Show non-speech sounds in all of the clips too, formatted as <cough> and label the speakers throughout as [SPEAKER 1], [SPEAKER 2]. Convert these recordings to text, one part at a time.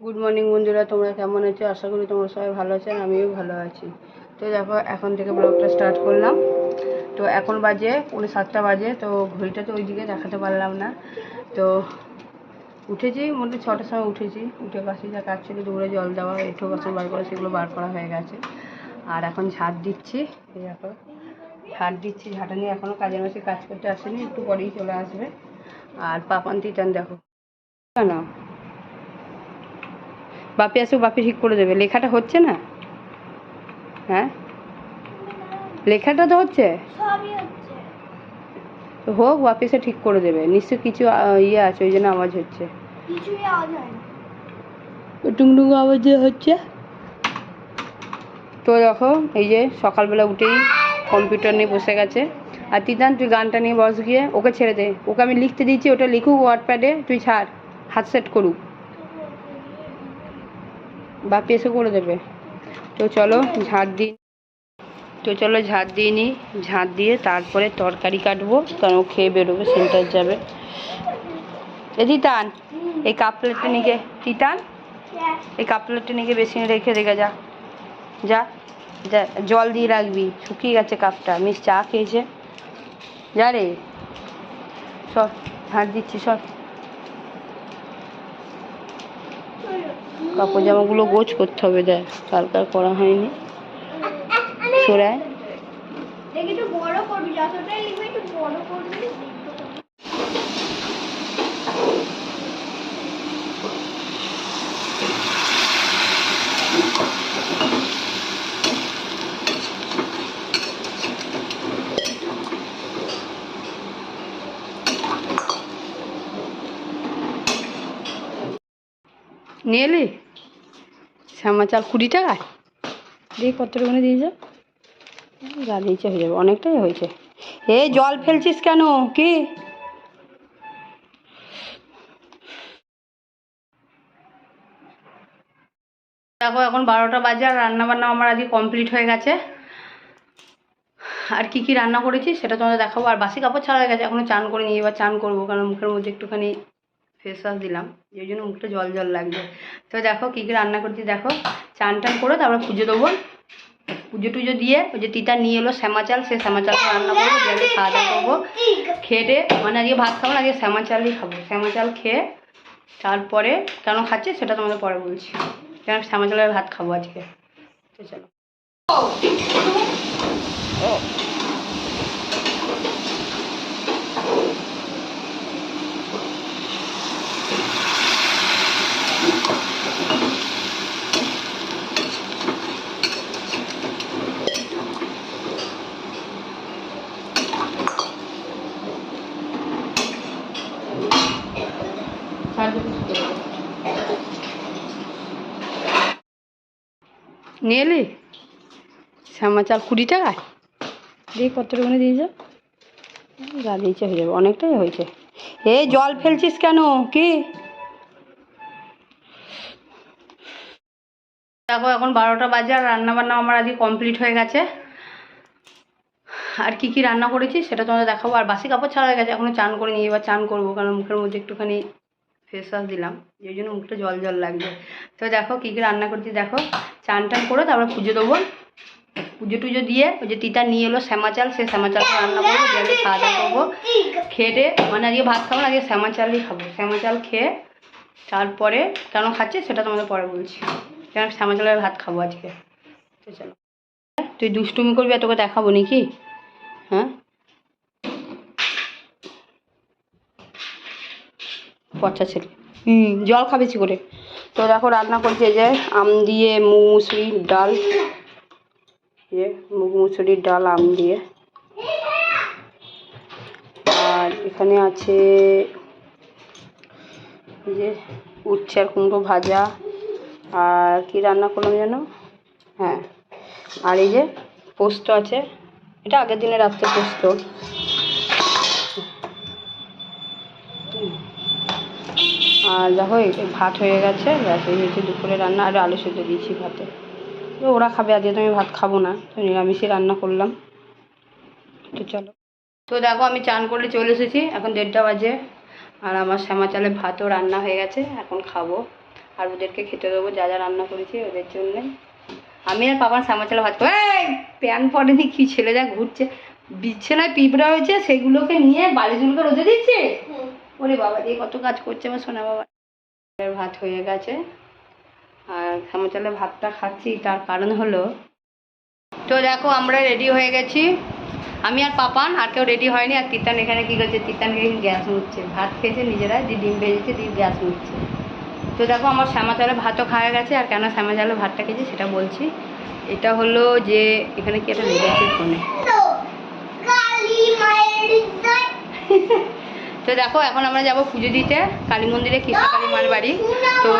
[SPEAKER 1] Good morning বন্ধুরা, তোমরা কেমন আছো? আশা করি তোমরা সবাই ভালো আছেন আমিও ভালো আছি। তো দেখো, এখন থেকে ব্লগটা স্টার্ট করলাম। তো এখন বাজে, পৌনে সাতটা বাজে, তো ঘড়িটা তো ওইদিকে দেখাতে পারলাম না। তো উঠেছি, মোটামুটি ছটার সময় উঠেছি। উঠে বাসি যা কাজ ছিল দৌড়ে জল দেওয়া এঁঠো বাসন বার করা, সেগুলো বার করা হয়ে গেছে। আর এখন ঝাড় দিচ্ছি। দেখো ঝাড় দিচ্ছি, ঝাঁটা নিয়ে এখনও কাজের মাসে কাজ করতে আসেনি, একটু পরেই চলে আসবে। আর পাপান তিতান দেখো। কেন বাপি আসুক বাপি ঠিক করে দেবে। লেখাটা হচ্ছে না? হ্যাঁ? লেখাটা তো হচ্ছে? তো হোক বাপি এসে ঠিক করে দেবে। নিশ্চয় কিছু ইয়ে আছে ওই জন্য আওয়াজ হচ্ছে। টুংটুং আওয়াজ যে হচ্ছে? তো দেখো এই যে সকালবেলা উঠেই কম্পিউটার নিয়ে বসে গেছে। আর তিতান তুই গানটা নিয়ে বস গিয়ে ওকে ছেড়ে দে। ওকে আমি লিখতে দিয়েছি ওটা লিখুক ওয়ার্ডপ্যাডে তুই ছাড়। হাত সেট করুক। বাপি এসে করে দেবে। তো চলো ঝাঁট দিই। তো চলো ঝাঁট দিয়ে নিই। ঝাড় দিয়ে তারপরে তরকারি কাটবো, কারণ খেয়ে বেরোবে, সেন্টার যাবে। এ তিতান, এই কাপ প্লেটটা গিয়ে- তিতান, এই কাপ প্লেটটা গিয়ে বেসিনে রেখে রেখে যা। যা যা, জল দিয়ে রাখবি, শুকিয়ে গেছে কাপটা। মিস চা খেয়েছে। যা রে। সব ঝাড় দিচ্ছি, সর। কাপড় জামাগুলো গোছ করতে হবে দেখ কাল কার করা হয়নি সরায়
[SPEAKER 2] দেখি একটু বড় করবি যতটাই লিখবি একটু বড় করবি
[SPEAKER 1] নিয়ে এলি? শ্যামা চাল কুড়ি টাকায়? দিয়ে কতটুকুনি দিয়েছে? যা দিয়েছে হয়ে যাবে অনেকটাই হয়েছে। এ জল ফেলছিস কেন? কি? দেখো এখন বারোটা বাজে আর রান্না বান্না আমার আজকে কমপ্লিট হয়ে গেছে। আর কি কি রান্না করেছি সেটা তোমাদের দেখাবো। আর বাসি কাপড় ছাড়া হয়ে গেছে এখনও চান করে নিয়ে এবার চান করব কারণ মুখের মধ্যে একটুখানি ফেস ওয়াশ দিলাম। এই জন্য মুখটা জল জল লাগছে। তো দেখো কী কী রান্না করছি, দেখো। চান টান করে তারপরে পুজো দেবো। পুজো টুজো দিয়ে ওই যে তিতা নিয়ে এলো শ্যামা চাল, সে শ্যামা চাল রান্না করব। দিয়ে খাওয়া দাওয়া করব। খেয়ে মানে আজকে ভাত খাব না, আজকে শ্যামা চালই খাব। শ্যামা চাল খেয়ে তারপরে কেন খাচ্ছি সেটা তোমাদের পরে বলছি। কেন শ্যামা চালের ভাত খাব আজকে। তো চলো। নিয়ে এলি শ্যামা চাল কুড়ি টাকায়? দিয়ে কতটুকুনি দিয়েছে যা। দিয়েছে হয়ে যাবে অনেকটাই হয়েছে। এ জল ফেলছিস কেন? কি? দেখো এখন বারোটা বাজে আর রান্না বান্না আমার আজকে কমপ্লিট হয়ে গেছে। আর কি কি রান্না করেছি সেটা তোমাদের দেখাবো। আর বাসি কাপড় ছাড়া হয়ে গেছে এখনও চান করে নিয়ে এবার চান করব কারণ মুখের মধ্যে একটুখানি ফেস ওয়াশ দিলাম। এই জন্য মুখটা জল জল লাগছে। তো দেখো কী কী রান্না করছি, দেখো। চান টান করে তারপরে পুজো দেবো। পুজো টুজো দিয়ে ওই যে তিতা নিয়ে এলো শ্যামা চাল, সে শ্যামা চাল রান্না করব। দিয়ে আজকে খাওয়া দাওয়া করব। খেয়ে মানে আজকে ভাত খাব না, আজকে শ্যামা চালই খাব। শ্যামা চাল খেয়ে তারপরে কেন খাচ্ছি সেটা তোমাদের পরে বলছি। কেন শ্যামা চালের ভাত খাব আজকে? তো চলো। তুই দুষ্টুমি করবি আর তোকে দেখাবো নাকি? হ্যাঁ? পচা ছেলে। জল খাবে বেশি করে? তো দেখো রান্না করছে যে আম দিয়ে মুগ মুসুরির ডাল। এই যে মুগ মুসুরির ডাল আম দিয়ে। আর এখানে আছে এই যে উচ্ছে আর কুমড়ো ভাজা। আর কি রান্না করলাম যেন হ্যাঁ আর এই যে পোস্ত আছে। এটা আগের দিনে রাত্রে পোস্ত। আর দেখো ভাত হয়ে গেছে, ব্যাস, এই হচ্ছে দুপুরে রান্না, আর আলু সেদ্ধ দিয়েছি ভাতে। তো ওরা খাবে, আজকে তো আমি ভাত খাব না, তো নিরামিষই রান্না করলাম। তো চলো। তো দেখো, আমি চান করে চলে এসেছি, এখন দেড়টা বাজে, আর আমার শ্যামা চালে ভাতও রান্না হয়ে গেছে, এখন খাব। আর ওদেরকে খেতে দেবো, যা যা রান্না করেছি ওদের জন্যে। আমি আর পাপার চালে ভাত। এই, প্যান পরেনি কি ছেলে যা ঘুরছে। বিছানায় পিঁপড়া হয়েছে, সেগুলোকে নিয়ে বালিগুলোকে রোদে দিচ্ছে ওরে বাবা দিয়ে কত কাজ করছে আমার সোনা বাবা। ভাত হয়ে গেছে। আর সামাচালে ভাতটা খাচ্ছি তার কারণ হলো তো দেখো আমরা রেডি হয়ে গেছি। আমি আর পাপান আর কেউ রেডি হয়নি। আর তিতান এখানে কী করছে তিতান গ্যাস মুছছে? ভাত খেয়েছে নিজেরা দিয়ে ডিম ভেজেছে দিয়ে গ্যাস মুছছে। তো দেখো আমার শ্যামা চালে ভাতও খাওয়া গেছে আর কেন শ্যামা চালে ভাতটা খেয়েছি সেটা বলছি। এটা হলো যে এখানে কি একটা লেগেছে ফোনে? <laughs> তো দেখো, এখন আমরা যাব পুজো দিতে, কালী মন্দিরে, কৃষ্ণকালী মার বাড়ি। তো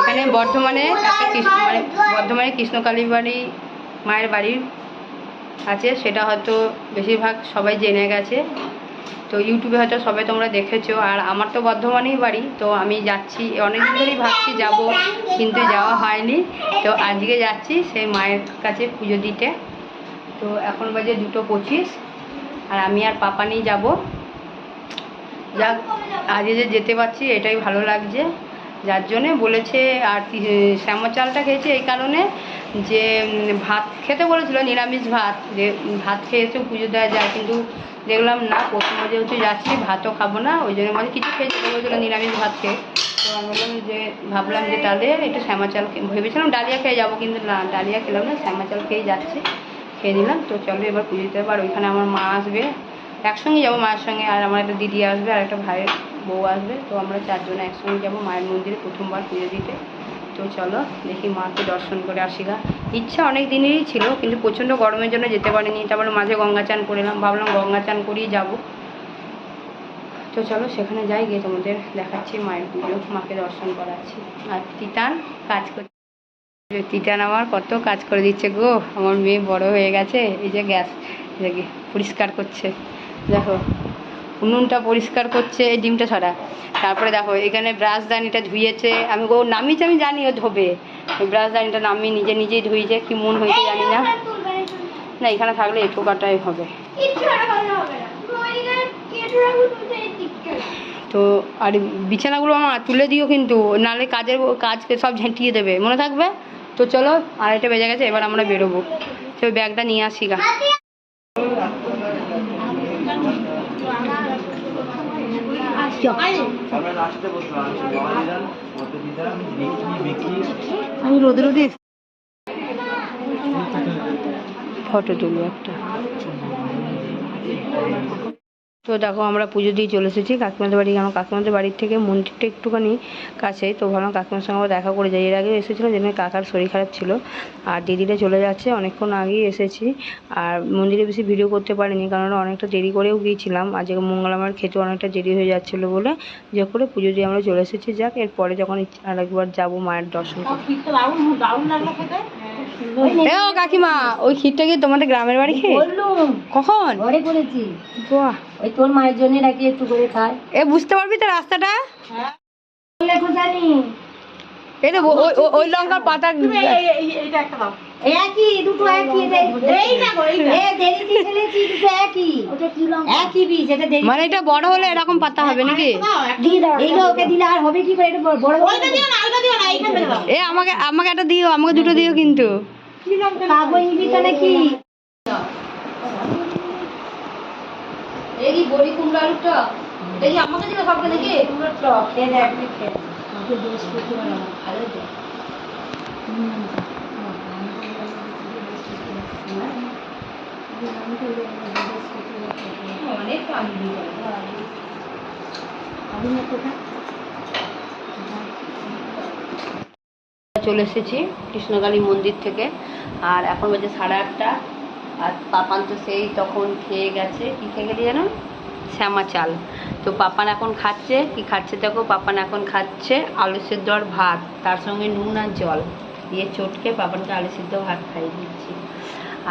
[SPEAKER 1] এখানে বর্ধমানে একটা কৃষ্ণ মানে বর্ধমানে কৃষ্ণকালী বাড়ি, মায়ের বাড়ির আছে। সেটা হয়তো বেশিরভাগ সবাই জেনে গেছে। তো ইউটিউবে হয়তো সবাই তোমরা দেখেছ। আর আমার তো বর্ধমানেই বাড়ি, তো আমি যাচ্ছি, অনেকদিন ধরেই ভাবছি যাব, কিন্তু যাওয়া হয়নি। তো আজকে যাচ্ছি সেই মায়ের কাছে পুজো দিতে। তো এখন বাজে দুটো পঁচিশ, আর আমি আর পাপানি যাব। যাক আজকে যে যেতে পারছি, এটাই ভালো লাগছে। যার জন্যে বলেছে আর শ্যামা চালটা খেয়েছে এই কারণে যে ভাত খেতে বলেছিল, নিরামিষ ভাত। যে ভাত খেয়েছে, পুজো দেওয়া যায়, কিন্তু দেখলাম না প্রথমে যেহেতু যাচ্ছি, ভাতও খাব না, ওই জন্য মানে কিছু খেয়ে যেতে বলেছিল নিরামিষ ভাত খেয়ে। তো আমি বললাম যে, ভাবলাম যে তাহলে একটু শ্যামা চাল ভেবেছিলাম ডালিয়া খেয়ে যাব, কিন্তু না, ডালিয়া খেলাম না শ্যামা চাল খেয়ে যাচ্ছি, খেয়ে নিলাম। তো চলো এবার পুজো দিতে পারো ওইখানে আমার মা আসবে। একসঙ্গে যাব, মায়ের সঙ্গে। আর আমার একটা দিদি আসবে আর একটা ভাইয়ের বউ আসবে। তো আমরা চারজনে একসঙ্গে যাব মায়ের মন্দিরে প্রথমবার পুজো দিতে। তো চলো, দেখি মাকে দর্শন করে আসি গা। ইচ্ছা অনেক দিনেরই ছিল, কিন্তু প্রচণ্ড গরমের জন্য যেতে পারিনি। তারপরে মাঝে গঙ্গা চান করলাম ভাবলাম গঙ্গা চান করেই যাব। তো চলো, সেখানে যাই, গিয়ে তোমাদের দেখাচ্ছি মায়ের পুজো, মাকে দর্শন করাচ্ছি। আর তিতান কাজ করছে তিতান আমার কত কাজ করে দিচ্ছে গো। আমার মেয়ে বড় হয়ে গেছে, এই যে গ্যাস পরিষ্কার করছে। দেখো, উনুনটা পরিষ্কার করছে, এই ডিমটা ছড়া। তারপরে দেখো, এখানে ব্রাশ দানিটা ধুয়েছে। আমি ও নামিয়েছে আমি জানি ও ধোবে। ব্রাশ দানিটা নামিয়ে নিজে নিজেই ধুয়েছে কি মন হয়েছে জানি না। না, এখানে থাকলে একটু কাটাই হবে। তো, আর বিছানাগুলো আমার তুলে দিও কিন্তু, নাহলে কাজের কাজ সব ঝেঁটিয়ে দেবে। মনে থাকবে? তো চলো, আড়াইটা বেজে গেছে, এবার আমরা বেরোবো। তো ব্যাগটা নিয়ে আসি গা
[SPEAKER 3] আমরা লাস্টে বসলাম জমা দিলাম কত দিলাম বিক্রি বিক্রি
[SPEAKER 1] আমি রোদে রোদে ফটো তুলবো একটা। তো দেখো আমরা পুজো দিয়ে চলে এসেছি। কাকিমাদের বাড়ি, আমার কাকিমাদের বাড়ির থেকে মন্দিরটা একটুখানি কাছে তো ভাবলাম কাকিমার সঙ্গে আবার দেখা করে যাই। এর আগে এসেছিলাম যেখানে কাকার শরীর খারাপ ছিল। আর দিদিরা চলে যাচ্ছে, অনেকক্ষণ আগেই এসেছি। আর মন্দিরে বেশি ভিডিও করতে পারিনি, কারণ অনেকটা দেরি করেও গিয়েছিলাম। আজকে মঙ্গলামার খেতে অনেকটা দেরি হয়ে যাচ্ছিল বলে যে করে পুজো দিয়ে আমরা চলে এসেছি। যাক, এরপরে যখন ইচ্ছা- আরেকবার যাব মায়ের দর্শন করতে। এ ও কাকিমা ওই ক্ষীরটা কি তোমাদের গ্রামের বাড়ি খেয়ে কখন?
[SPEAKER 4] ঘরে করেছি।
[SPEAKER 1] বাহ।
[SPEAKER 4] ওই তোর মায়ের জন্য নাকি একটু করে খায়
[SPEAKER 1] এ বুঝতে পারবি তো রাস্তাটা?
[SPEAKER 4] জানি।
[SPEAKER 1] এই তো ওই লঙ্কার পাতা
[SPEAKER 4] একই দুটো একই এটা এই দেখো এ দেরি দিয়ে ফেলেছি দুটো একই। একই বীজ এটা দেরি
[SPEAKER 1] মানে এটা বড় হলে এরকম পাতা হবে নাকি?
[SPEAKER 4] দিয়ে দাও এইগুলো ওকে দিলে আর হবে কি করে? এটা বড় বড়
[SPEAKER 1] এ আমাকে আমাকে একটা দিও আমাকে দুটো দিও কিন্তু।
[SPEAKER 4] খাব ইংলিশটা নাকি
[SPEAKER 1] এই বড়ি কুমড়ো আলুটা দেখি আমাকে দিলে সবকে দেখি।
[SPEAKER 4] পুরো টক খেয়ে। দেখ দেখে
[SPEAKER 1] অনেক চলে এসেছি কৃষ্ণকালী মন্দির থেকে। আর এখন বাজে সাড়ে আটটা। আর পাপান তো সেই তখন খেয়ে গেছে। কি খেয়ে গেলি জানো? শ্যামা চাল। তো পাপান এখন খাচ্ছে। কি খাচ্ছে দেখো? পাপান এখন খাচ্ছে আলু সেদ্ধ আর ভাত। তার সঙ্গে নুন আর জল। দিয়ে চটকে পাপানকে আলু সেদ্ধ ভাত খাইয়ে দিচ্ছি।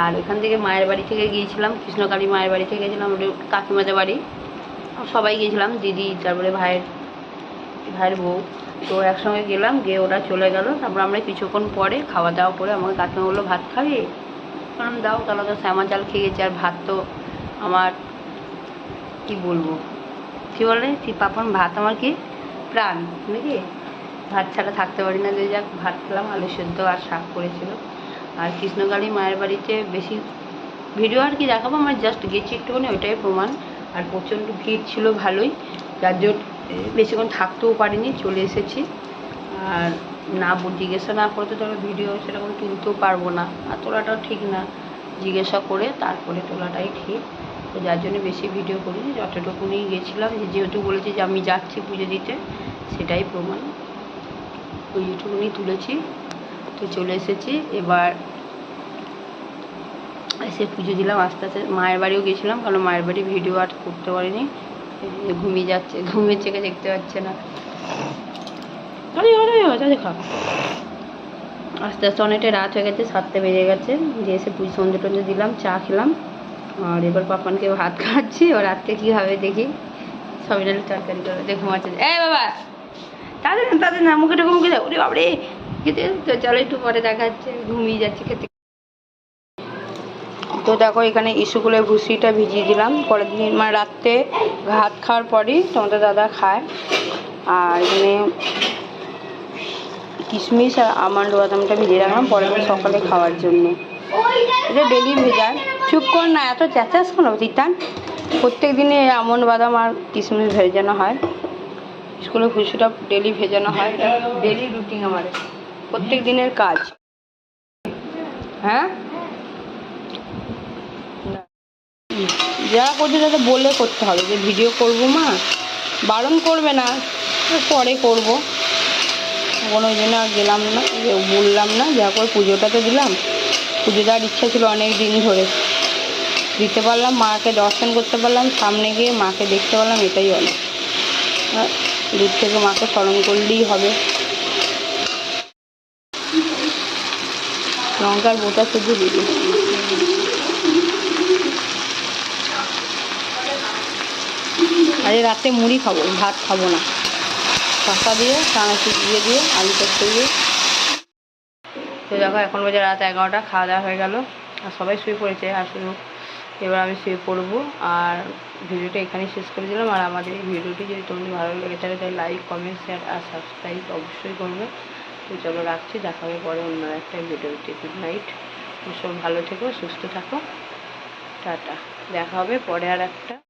[SPEAKER 1] আর ওখান থেকে মায়ের বাড়ি থেকে গিয়েছিলাম। কৃষ্ণকালী মায়ের বাড়ি থেকে গেছিলাম কাকিমাদের বাড়ি। সবাই গিয়েছিলাম, দিদি, তারপরে ভাইয়ের ভাইয়ের বউ। তো একসঙ্গে গেলাম, গিয়ে ওরা চলে গেল। তারপর আমরা কিছুক্ষণ পরে খাওয়া দাওয়া করে আমাকে কাকিমা বলল, ভাত খাবি? কারণ দাও তাহলে তো শ্যামা চাল খেয়ে গেছি, আর ভাত তো আমার, কি বলব? কি বলে? কি পাপন, ভাত আমার কি প্রাণ নাকি? ভাত ছাড়া থাকতে পারি না, যে যাক, ভাত খেলাম, আলু সেদ্ধ আর শাক করেছিল। আর কৃষ্ণকালী মায়ের বাড়িতে বেশি ভিডিও আর কি দেখাবো, আমার জাস্ট গেছি একটুখানি, ওইটাই প্রমাণ। আর প্রচণ্ড ভিড় ছিল ভালোই, যার জন্য বেশিক্ষণ থাকতেও পারিনি, চলে এসেছি। আর না জিজ্ঞাসা না করতে তো আমি ভিডিও সেরকম তুলতেও পারব না। আর তোলাটাও ঠিক না। জিজ্ঞাসা করে তারপরে তোলাটাই ঠিক। তো যার জন্য বেশি ভিডিও করিনি, যতটুকুনি গেছিলাম যেহেতু বলেছি যে আমি যাচ্ছি পুজো দিতে, সেটাই প্রমাণ। ওইটুকুনি তুলেছি, তো চলে এসেছি। এবার এসে পুজো দিলাম আস্তে আস্তে। মায়ের বাড়িও গেছিলাম কারণ মায়ের বাড়ি ভিডিও আর করতে পারিনি। ঘুমিয়ে যাচ্ছে ঘুমের চোখে দেখতে পাচ্ছে না। আরে আরে আরে দেখা আস্তে আস্তে অনেকটা রাত হয়ে গেছে সাতটা বেজে গেছে। যে এসে পুজো সন্ধে টন্ধে দিলাম চা খেলাম। আর এবার পাপানকে ভাত খাওয়াচ্ছি ও রাত্রে কী হবে দেখি। সবাই নাহলে তরকারি করে দেখে ঘুমাচ্ছে। এ বাবা তাদের না তাদের না মুখে ঢুকে মুখে ওরে বাবরে খেতে চলো একটু পরে দেখা যাচ্ছে ঘুমিয়ে যাচ্ছে খেতে। তো দেখো এখানে ইস্যুগুলোর ভুসিটা ভিজিয়ে দিলাম। পরের দিন মানে রাত্রে ভাত খাওয়ার পরই তোমাদের দাদা খায়। আর এখানে কিশমিশ আর আমন্ড বাদামটা ভিজিয়ে রাখলাম পরের দিন সকালে খাওয়ার জন্য। এটা ডেলি ভেজার চুপ কর না, এত চেঁচাস কেন তিতান? প্রত্যেক দিনে আমন্ড বাদাম আর কিশমিশ ভেজানো হয়। স্কুলে ভুসিটা ডেলি ভেজানো হয়। ডেলি রুটিন আমার প্রত্যেক দিনের কাজ। হ্যাঁ না। যা করছে তাতে বলে করতে হবে যে ভিডিও করব মা। বারণ করবে না পরে করব। কোনো জন্য আর গেলাম না বললাম না, যা করে পুজোটা তো দিলাম। পুজো দেওয়ার ইচ্ছা ছিল অনেক দিন ধরে। দিতে পারলাম, মাকে দর্শন করতে পারলাম, সামনে গিয়ে মাকে দেখতে পারলাম, এটাই অনেক। দূর থেকে মাকে স্মরণ করলেই হবে। লঙ্কার বোটা শুধু দিবি আরে রাতে মুড়ি খাব, ভাত খাব না। শসা দিয়ে চানাচুর দিয়ে দিয়ে আলু করতে দিয়ে তো দেখো, এখন বাজে রাত এগারোটা, খাওয়া দাওয়া হয়ে গেল। আর সবাই শুয়ে পড়েছে, আর শুধু এবার আমি শুয়ে পড়ব। আর ভিডিওটা এখানেই শেষ করে দিলাম। আর আমাদের এই ভিডিওটি যদি তোমাদের ভালো লেগে থাকে, তাহলে লাইক কমেন্ট শেয়ার আর সাবস্ক্রাইব অবশ্যই করবে। তো চলো রাখছি, দেখা হবে পরে অন্য একটা ভিডিওতে। গুড নাইট সব ভালো থেকো, সুস্থ থাকো। টাটা। দেখা হবে পরে আর একটা।